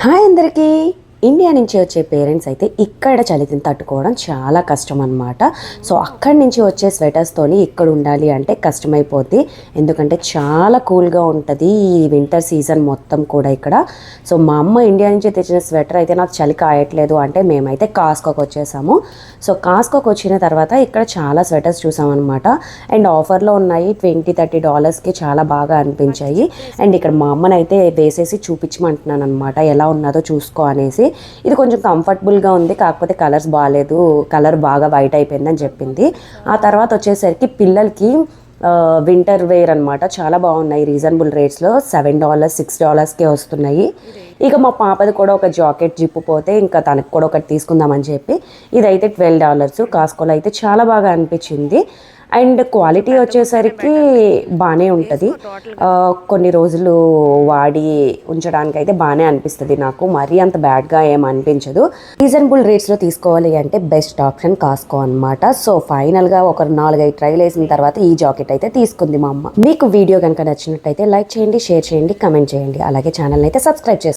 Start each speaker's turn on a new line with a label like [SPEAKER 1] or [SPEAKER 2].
[SPEAKER 1] Hi అందరికీ India నుంచి వచ్చే పేరెంట్స్ అయితే ఇక్కడ చలిని తట్టుకోవడం చాలా కష్టం అనమాట సో అక్కడి నుంచి వచ్చే స్వెటర్స్తోని ఇక్కడ ఉండాలి అంటే కష్టమైపోద్ది. ఎందుకంటే చాలా కూల్గా ఉంటుంది ఈ వింటర్ సీజన్ మొత్తం కూడా ఇక్కడ. సో మా అమ్మ ఇండియా నుంచి తెచ్చిన స్వెటర్ అయితే నాకు చలి కాయట్లేదు అంటే మేమైతే కాస్కోకి వచ్చేసాము. సో కాస్కోకి వచ్చిన తర్వాత ఇక్కడ చాలా స్వెటర్స్ చూసామన్నమాట. అండ్ ఆఫర్లో ఉన్నాయి ట్వంటీ థర్టీ డాలర్స్కి చాలా బాగా అనిపించాయి. అండ్ ఇక్కడ మా అమ్మని అయితే వేసేసి చూపించమంటున్నాను అనమాట ఎలా ఉన్నదో చూసుకో అనేసి. ఇది కొంచెం కంఫర్టబుల్గా ఉంది. కాకపోతే కలర్స్ బాగాలేదు కలర్ బాగా వైట్ అయిపోయిందని చెప్పింది. ఆ తర్వాత వచ్చేసరికి పిల్లలకి వింటర్ వేర్ అనమాట చాలా బాగున్నాయి. రీజనబుల్ రేట్స్లో సెవెన్ డాలర్స్ సిక్స్ డాలర్స్కే వస్తున్నాయి. ఇక మా పాపది కూడా ఒక జాకెట్ జిప్పు పోతే ఇంకా తనకు కూడా ఒకటి తీసుకుందామని చెప్పి ఇదైతే ట్వెల్వ్ డాలర్స్ కాస్కోలో అయితే చాలా బాగా అనిపించింది. అండ్ క్వాలిటీ వచ్చేసరికి బాగానే ఉంటుంది కొన్ని రోజులు వాడి ఉంచడానికి అయితే బాగానే అనిపిస్తుంది నాకు మరీ అంత బ్యాడ్గా ఏం అనిపించదు రీజనబుల్ రేట్స్లో తీసుకోవాలి అంటే బెస్ట్ ఆప్షన్ కాస్కో అనమాట సో ఫైనల్గా ఒక నాలుగైదు ట్రైల్ వేసిన తర్వాత ఈ జాకెట్ అయితే తీసుకుంది మా అమ్మ మీకు వీడియో కనుక నచ్చినట్టయితే లైక్ చేయండి షేర్ చేయండి కమెంట్ చేయండి అలాగే ఛానల్ అయితే సబ్స్క్రైబ్ చేసుకోండి